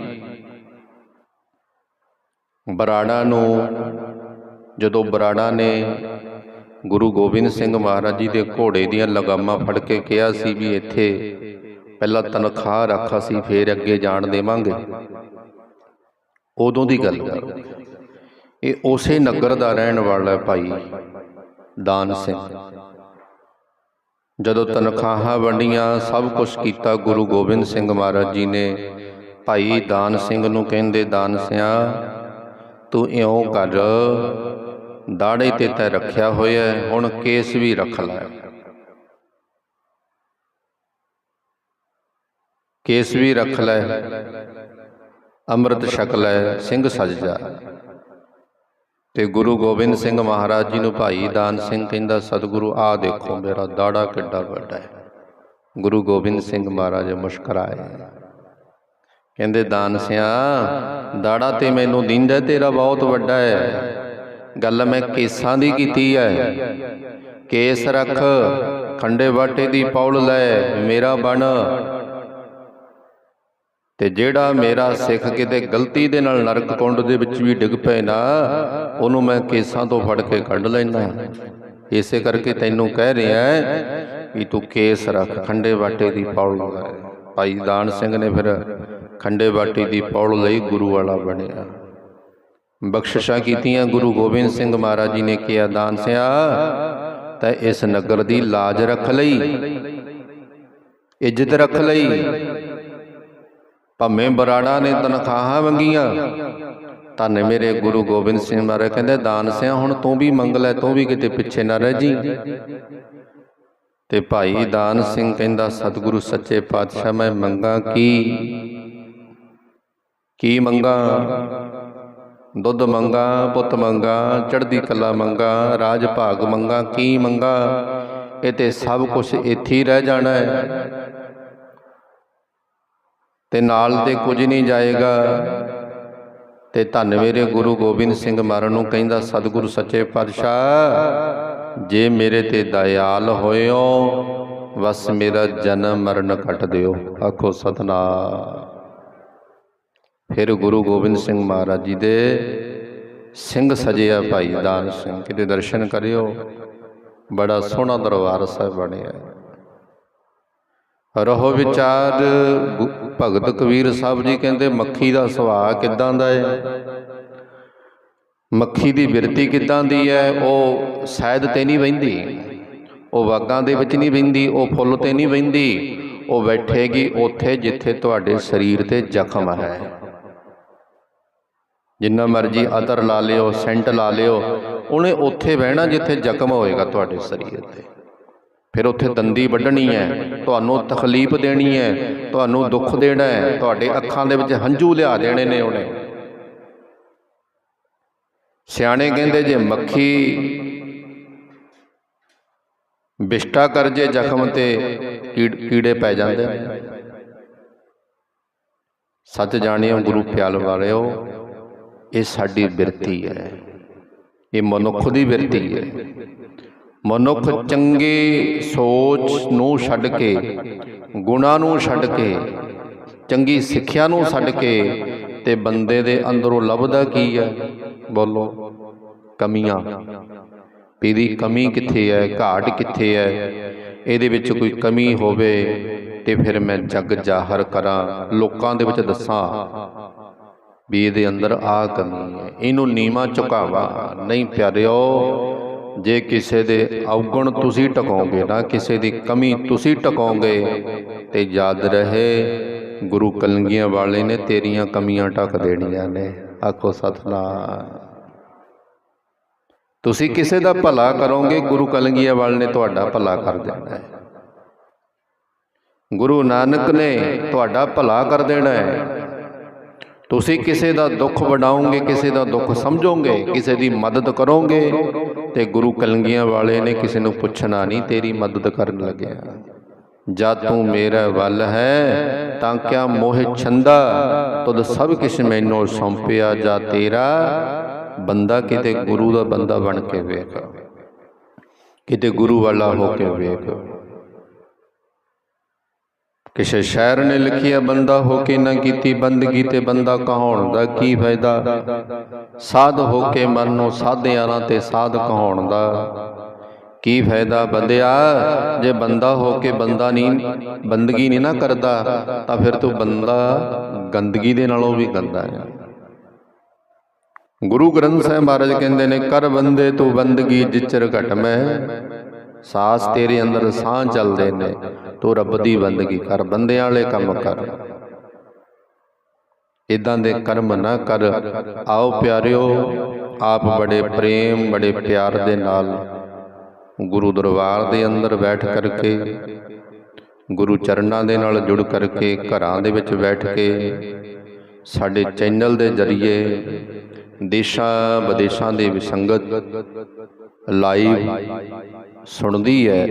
ਬਰਾੜਾ ਨੂੰ, ਜਦੋਂ ਬਰਾੜਾ ਨੇ ਗੁਰੂ ਗੋਬਿੰਦ ਸਿੰਘ ਮਹਾਰਾਜ ਜੀ ਦੇ ਘੋੜੇ ਦੀਆਂ ਲਗਾਮਾਂ ਫੜ ਕੇ ਕਿਹਾ ਸੀ ਵੀ ਇੱਥੇ ਪਹਿਲਾਂ ਤਨਖਾਹ ਰੱਖ ਅਸੀਂ ਫੇਰ ਅੱਗੇ ਜਾਣ ਦੇਵਾਂਗੇ। ਉਦੋਂ ਦੀ ਗੱਲ ਹੈ। ਇਹ ਉਸੇ ਨਗਰ ਦਾ ਰਹਿਣ ਵਾਲਾ ਭਾਈ, ਦਾਨ ਸਿੰਘ। ਜਦੋਂ ਤਨਖਾਹਾਂ ਵੰਡੀਆਂ, ਸਭ ਕੁਝ ਕੀਤਾ, ਗੁਰੂ ਗੋਬਿੰਦ ਸਿੰਘ ਮਹਾਰਾਜ ਜੀ ਨੇ, ਭਾਈ ਦਾਨ ਸਿੰਘ ਨੂੰ ਕਹਿੰਦੇ, ਦਾਨ ਸਿਆ, ਤੂੰ ਇਉਂ ਕਰ। ਦਾੜੇ ਤੇ ਤੈ ਰੱਖਿਆ ਹੋਇਆ ਹੁਣ ਕੇਸ ਵੀ ਰੱਖ ਲੈ। ਕੇਸ ਵੀ ਰੱਖ ਲੈ, ਅੰਮ੍ਰਿਤ ਛਕ ਲੈ, ਸਿੰਘ ਸਜ ਜਾ। ਤੇ ਗੁਰੂ ਗੋਬਿੰਦ ਸਿੰਘ ਮਹਾਰਾਜ ਜੀ ਨੂੰ ਭਾਈ ਦਾਨ ਸਿੰਘ ਕਹਿੰਦਾ, ਸਤਿਗੁਰੂ ਆ ਦੇਖੋ, ਮੇਰਾ ਦਾੜਾ ਕਿੱਡਾ ਵੱਡਾ ਹੈ। ਗੁਰੂ ਗੋਬਿੰਦ ਸਿੰਘ ਮਹਾਰਾਜ ਮੁਸਕਰਾਏ। ਕਹਿੰਦੇ, ਦਾਨ ਸਿਆ, ਦਾੜਾ ਤੇ ਮੈਨੂੰ ਦਿੰਦਾ ਤੇਰਾ ਬਹੁਤ ਵੱਡਾ ਹੈ। ਗੱਲ ਮੈਂ ਕੇਸਾਂ ਦੀ ਕੀਤੀ ਹੈ। ਕੇਸ ਰੱਖ, ਖੰਡੇ ਬਾਟੇ ਦੀ ਪੌਲ ਲੈ, ਮੇਰਾ ਬਣ। ਤੇ ਜਿਹੜਾ ਮੇਰਾ ਸਿੱਖ ਕਿਤੇ ਗਲਤੀ ਦੇ ਨਾਲ ਨਰਕ ਕੁੰਡ ਦੇ ਵਿੱਚ ਵੀ ਡਿੱਗ ਪਏ ਨਾ ਉਹਨੂੰ ਮੈਂ ਕੇਸਾਂ ਤੋਂ ਫੜ ਕੇ ਕੱਢ ਲੈਣਾ ਇਸੇ ਕਰਕੇ ਤੈਨੂੰ ਕਹਿ ਰਿਹਾ ਵੀ ਤੂੰ ਕੇਸ ਰੱਖ ਖੰਡੇ ਬਾਟੇ ਦੀ ਪੌਲ ਲੈ ਭਾਈ ਦਾਨ ਸਿੰਘ ਨੇ ਫਿਰ ਖੰਡੇ ਬਾਟੇ ਦੀ ਪੌਲ ਲਈ ਗੁਰੂ ਵਾਲਾ ਬਣਿਆ। ਬਖਸ਼ਿਸ਼ਾਂ ਕੀਤੀਆਂ ਗੁਰੂ ਗੋਬਿੰਦ ਸਿੰਘ ਮਹਾਰਾਜ ਜੀ ਨੇ ਕਿਹਾ ਦਾਨ ਸਿਆ ਤਾਂ ਇਸ ਨਗਰ ਦੀ ਲਾਜ ਰੱਖ ਲਈ। ਇੱਜ਼ਤ ਰੱਖ ਲਈ। ਭਾਵੇਂ ਬਰਾੜਾ ਨੇ ਤਨਖਾਹਾਂ ਮੰਗੀਆਂ, ਧੰਨ ਮੇਰੇ ਗੁਰੂ ਗੋਬਿੰਦ ਸਿੰਘ ਮਹਾਰਾਜ ਕਹਿੰਦੇ, ਦਾਨ ਸਿਆ, ਹੁਣ ਤੂੰ ਵੀ ਮੰਗ ਲੈ, ਤੂੰ ਵੀ ਕਿਤੇ ਪਿੱਛੇ ਨਾ ਰਹਿ ਜੀ। ਤੇ ਭਾਈ ਦਾਨ ਸਿੰਘ ਕਹਿੰਦਾ, ਸਤਿਗੁਰੂ ਸੱਚੇ ਪਾਤਸ਼ਾਹ, ਮੈਂ ਮੰਗਾ ਕੀ? ਕੀ ਮੰਗਾ? ਦੁੱਧ ਮੰਗਾ, ਪੁੱਤ ਮੰਗਾ, ਚੜ੍ਹਦੀ ਕਲਾ ਮੰਗਾ, ਰਾਜ ਭਾਗ ਮੰਗਾ, ਕੀ ਮੰਗਾ? ਇਹ ਤੇ ਸਭ ਕੁਝ ਇੱਥੇ ਹੀ ਰਹਿ ਜਾਣਾ ਹੈ। ਤੇ ਨਾਲ ਤੇ ਕੁਝ ਨਹੀਂ ਜਾਏਗਾ। ਤੇ ਧੰਨ ਮੇਰੇ ਗੁਰੂ ਗੋਬਿੰਦ ਸਿੰਘ ਮਹਾਰਾਜ ਨੂੰ ਕਹਿੰਦਾ ਸਤਿਗੁਰੂ ਸੱਚੇ ਪਾਤਸ਼ਾਹ ਜੇ ਮੇਰੇ ਤੇ ਦਇਆਲ ਹੋਇਓ ਬਸ ਮੇਰਾ ਜਨਮ ਮਰਨ ਕੱਟ ਦਿਓ। ਆਖੋ ਸਤਨਾਮ। ਫਿਰ ਗੁਰੂ ਗੋਬਿੰਦ ਸਿੰਘ ਮਹਾਰਾਜ ਜੀ ਦੇ ਸਿੰਘ ਸਜਿਆ ਭਾਈ ਦਾਨ ਸਿੰਘ ਕਿਤੇ ਦਰਸ਼ਨ ਕਰਿਓ। ਬੜਾ ਸੋਹਣਾ ਦਰਬਾਰ ਸਾਹਿਬ ਬਣਿਆ। ਰਹੋ ਵਿਚਾਰ ਭਗਤ ਕਬੀਰ ਸਾਹਿਬ ਜੀ ਕਹਿੰਦੇ ਮੱਖੀ ਦਾ ਸੁਭਾਅ ਕਿਦਾਂ ਦਾ ਹੈ ਮੱਖੀ ਦੀ ਬਿਰਤੀ ਕਿਦਾਂ ਦੀ ਹੈ ਉਹ ਸ਼ਾਇਦ ਤੇ ਨਹੀਂ ਬਹਿੰਦੀ ਉਹ ਬਾਗਾਂ ਦੇ ਵਿੱਚ ਨਹੀਂ ਬਹਿੰਦੀ ਉਹ ਫੁੱਲ ਤੇ ਨਹੀਂ ਬਹਿੰਦੀ ਉਹ ਬੈਠੇਗੀ ਉੱਥੇ ਜਿੱਥੇ ਤੁਹਾਡੇ ਸਰੀਰ ਤੇ ਜ਼ਖਮ ਹੈ। ਜਿੰਨਾ ਮਰਜ਼ੀ ਅਤਰ ਲਾ ਲਿਓ ਸੈਂਟ ਲਾ ਲਿਓ ਉਹਨੇ ਉੱਥੇ ਬਹਿਣਾ ਜਿੱਥੇ ਜ਼ਖਮ ਹੋਏਗਾ ਤੁਹਾਡੇ ਸਰੀਰ ਤੇ। ਫਿਰ ਉੱਥੇ ਦੰਦੀ ਵੱਢਣੀ ਹੈ। ਤੁਹਾਨੂੰ ਤਕਲੀਫ ਦੇਣੀ ਹੈ। ਤੁਹਾਨੂੰ ਦੁੱਖ ਦੇਣਾ ਹੈ। ਤੁਹਾਡੇ ਅੱਖਾਂ ਦੇ ਵਿੱਚ ਹੰਝੂ ਲਿਆ ਦੇਣੇ ਨੇ ਉਹਨੇ। ਸਿਆਣੇ ਕਹਿੰਦੇ ਜੇ ਮੱਖੀ ਵਿਸ਼ਟਾ ਕਰ ਜੇ ਜ਼ਖਮ ਤੇ ਕੀੜ- ਪੈ ਜਾਂਦੇ ਸੱਚ ਜਾਣਿਓ ਗੁਰੂ ਪਿਆਲ ਵਾਲਿਓ ਇਹ ਸਾਡੀ ਬਿਰਤੀ ਹੈ। ਇਹ ਮਨੁੱਖ ਦੀ ਬਿਰਤੀ ਹੈ। ਮਨੁੱਖ ਚੰਗੀ ਸੋਚ ਨੂੰ ਛੱਡ ਕੇ ਗੁਣਾਂ ਨੂੰ ਛੱਡ ਕੇ ਚੰਗੀ ਸਿੱਖਿਆ ਨੂੰ ਛੱਡ ਕੇ ਤੇ ਬੰਦੇ ਦੇ ਅੰਦਰੋਂ ਲੱਭਦਾ ਕੀ ਹੈ? ਬੋਲੋ। ਕਮੀਆਂ। ਵੀ ਇਹਦੀ ਕਮੀ ਕਿੱਥੇ ਹੈ? ਘਾਟ ਕਿੱਥੇ ਹੈ? ਇਹਦੇ ਵਿੱਚ ਕੋਈ ਕਮੀ ਹੋਵੇ ਤੇ ਫਿਰ ਮੈਂ ਜਗ ਜ਼ਾਹਰ ਕਰਾਂ ਲੋਕਾਂ ਦੇ ਵਿੱਚ ਦੱਸਾਂ ਵੀ ਇਹਦੇ ਅੰਦਰ ਆ ਕਮੀ ਹੈ। ਇਹਨੂੰ ਨੀਵਾ ਝੁਕਾਵਾ। ਨਹੀਂ ਪਿਆਰਿਓ ਜੇ ਕਿਸੇ ਦੇ ਔਗਣ ਤੁਸੀਂ ਟਕਾਓਗੇ ਨਾ, ਕਿਸੇ ਦੀ ਕਮੀ ਤੁਸੀਂ ਟਕਾਓਗੇ ਤੇ ਯਾਦ ਰਹੇ, ਗੁਰੂ ਕਲੰਗੀਆਂ ਵਾਲੇ ਨੇ ਤੇਰੀਆਂ ਕਮੀਆਂ ਢੱਕ ਦੇਣੀਆਂ ਨੇ। ਆਖੋ ਸਤਨਾਮ। ਤੁਸੀਂ ਕਿਸੇ ਦਾ ਭਲਾ ਕਰੋਗੇ, ਗੁਰੂ ਕਲੰਗੀਆਂ ਵਾਲੇ ਨੇ ਤੁਹਾਡਾ ਭਲਾ ਕਰ ਦੇਣਾ ਹੈ। ਗੁਰੂ ਨਾਨਕ ਨੇ ਤੁਹਾਡਾ ਭਲਾ ਕਰ ਦੇਣਾ ਹੈ। ਤੁਸੀਂ ਕਿਸੇ ਦਾ ਦੁੱਖ ਵਡਾਓਗੇ, ਕਿਸੇ ਦਾ ਦੁੱਖ ਸਮਝੋਗੇ, ਕਿਸੇ ਦੀ ਮਦਦ ਕਰੋਗੇ ਤੇ ਗੁਰੂ ਕਲੰਗੀਆਂ ਵਾਲੇ ਨੇ ਕਿਸੇ ਨੂੰ ਪੁੱਛਣਾ ਨਹੀਂ, ਤੇਰੀ ਮਦਦ ਕਰਨ ਲੱਗਿਆ। ਜਦ ਤੂੰ ਮੇਰਾ ਵੱਲ ਹੈ, ਤਾਂ ਕਿਆ ਮੋਹ ਛੰਦਾ? ਤੁਧ ਸਭ ਕਿਛ ਮੈਨੂੰ ਸੌਂਪਿਆ ਜਾ ਤੇਰਾ? ਬੰਦਾ ਕਿਤੇ ਗੁਰੂ ਦਾ ਬੰਦਾ ਬਣ ਕੇ ਵੇਖ। ਕਿਤੇ ਗੁਰੂ ਵਾਲਾ ਹੋ ਕੇ ਵੇਖ। ਕਿਸੇ ਸ਼ਾਇਰ ਨੇ ਲਿਖਿਆ ਬੰਦਾ ਹੋ ਕੇ ਨਾ ਕੀਤੀ ਬੰਦਗੀ ਤੇ ਬੰਦਾ ਕਹਾਉਣ ਦਾ ਕੀ ਫਾਇਦਾ? ਸਾਧ ਹੋ ਕੇ ਮਨ ਨੂੰ ਸਾਧਿਆਰਾਂ ਤੇ ਸਾਧ ਕਹਾਉਣ ਦਾ ਕੀ ਫਾਇਦਾ ਬੰਦਿਆ? ਜੇ ਬੰਦਾ ਹੋ ਕੇ ਬੰਦਾ ਨਹੀਂ ਬੰਦਗੀ ਨਹੀਂ ਨਾ ਕਰਦਾ, ਤਾਂ ਫਿਰ ਤੂੰ ਬੰਦਾ ਗੰਦਗੀ ਦੇ ਨਾਲੋਂ ਵੀ ਗੰਦਾ ਹੈ ਗੁਰੂ ਗ੍ਰੰਥ ਸਾਹਿਬ ਮਹਾਰਾਜ ਕਹਿੰਦੇ ਨੇ, ਕਰ ਬੰਦੇ ਤੂੰ ਬੰਦਗੀ ਜਿਚਰ ਘਟ ਮੈਂ ਸਾਸ ਤੇਰੇ ਅੰਦਰ ਸਾਹ ਚੱਲਦੇ ਨੇ ਤੂੰ ਰੱਬ ਦੀ ਬੰਦਗੀ ਕਰ ਬੰਦਿਆਂ ਵਾਲੇ ਕੰਮ ਕਰ। ਇਦਾਂ ਦੇ ਕਰਮ ਨਾ ਕਰ। ਆਓ ਪਿਆਰਿਓ ਆਪ ਬੜੇ ਪ੍ਰੇਮ ਬੜੇ ਪਿਆਰ ਦੇ ਨਾਲ ਗੁਰੂ ਦਰਬਾਰ ਦੇ ਅੰਦਰ ਬੈਠ ਕਰਕੇ ਗੁਰੂ ਚਰਨਾਂ ਦੇ ਨਾਲ ਜੁੜ ਕਰਕੇ ਘਰਾਂ ਦੇ ਵਿੱਚ ਬੈਠ ਕੇ ਸਾਡੇ ਚੈਨਲ ਦੇ ਜ਼ਰੀਏ ਦੇਸ਼ਾਂ ਵਿਦੇਸ਼ਾਂ ਦੇ ਵਿੱਚ ਸੰਗਤ ਲਾਈਵ ਸੁਣਦੀ ਹੈ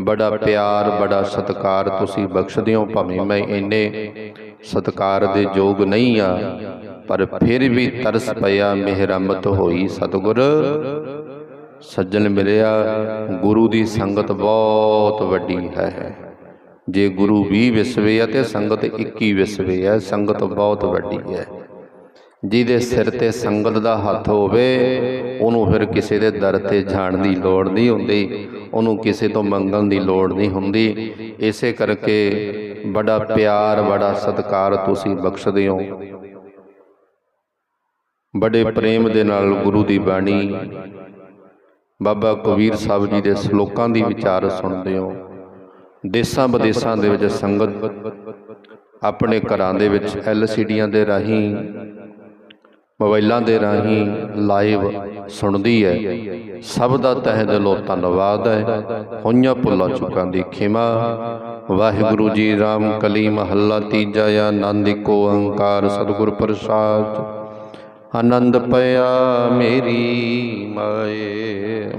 ਬੜਾ ਪਿਆਰ, ਬੜਾ ਸਤਿਕਾਰ ਤੁਸੀਂ ਬਖਸ਼ਦੇ ਹੋ ਭਾਵੇਂ ਮੈਂ ਇੰਨੇ ਸਤਿਕਾਰ ਦੇ ਯੋਗ ਨਹੀਂ ਆ, ਪਰ ਫਿਰ ਵੀ ਤਰਸ ਪਿਆ ਮਿਹਰਮਤ ਹੋਈ ਸਤਿਗੁਰ। ਸੱਜਣ ਮਿਲਿਆ, ਗੁਰੂ ਦੀ ਸੰਗਤ ਬਹੁਤ ਵੱਡੀ ਹੈ। ਜੇ ਗੁਰੂ 20 ਵਿਸਵੇ ਆ ਤੇ ਸੰਗਤ 21 ਵਿਸਵੇ ਆ ਸੰਗਤ ਬਹੁਤ ਵੱਡੀ ਹੈ। ਜਿਹਦੇ ਸਿਰ ਤੇ ਸੰਗਤ ਦਾ ਹੱਥ ਹੋਵੇ, ਉਹਨੂੰ ਫਿਰ ਕਿਸੇ ਦੇ ਦਰ ਤੇ ਜਾਣ ਦੀ ਲੋੜ ਨਹੀਂ ਹੁੰਦੀ, ਉਹਨੂੰ ਕਿਸੇ ਤੋਂ ਮੰਗਣ ਦੀ ਲੋੜ ਨਹੀਂ ਹੁੰਦੀ। ਇਸੇ ਕਰਕੇ ਬੜਾ ਪਿਆਰ, ਬੜਾ ਸਤਿਕਾਰ ਤੁਸੀਂ ਬਖਸ਼ਦੇ ਹੋ। ਬੜੇ ਪ੍ਰੇਮ ਦੇ ਨਾਲ ਗੁਰੂ ਦੀ ਬਾਣੀ। ਬਾਬਾ ਕਬੀਰ ਸਾਹਿਬ ਜੀ ਦੇ ਸ਼ਲੋਕਾਂ ਦੀ ਵਿਚਾਰ ਸੁਣਦੇ ਹੋ। ਦੇਸਾਂ ਵਿਦੇਸਾਂ ਦੇ ਵਿੱਚ ਸੰਗਤ ਆਪਣੇ ਘਰਾਂ ਦੇ ਵਿੱਚ ਐਲਸੀਡੀਆਂ ਦੇ ਰਾਹੀਂ ਮੋਬਾਈਲਾਂ ਦੇ ਰਾਹੀਂ ਲਾਈਵ ਸੁਣਦੀ ਹੈ। ਸਭ ਦਾ ਤਹਿ ਦਿਲੋਂ ਧੰਨਵਾਦ ਹੈ। ਹੋਈਆਂ ਭੁੱਲਾਂ ਚੁੱਕਾਂ ਦੀ ਖਿਮਾ। ਵਾਹਿਗੁਰੂ ਜੀ ਰਾਮ ਕਲੀ ਮਹੱਲਾ ਤੀਜਾ ਆਨੰਦ ਕੋ ਓੰਕਾਰ ਸਤਿਗੁਰ ਪ੍ਰਸਾਦ। ਆਨੰਦ ਪਿਆ ਮੇਰੀ ਮਾਏ।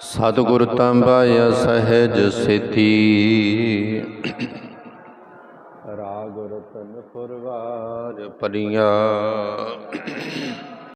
ਸਤਿਗੁਰ ਤੰਬਾਇਆ ਸਹਿਜ ਸਿਤੀ। ਪੁਰਵਾਰ ਪਰੀਆਂ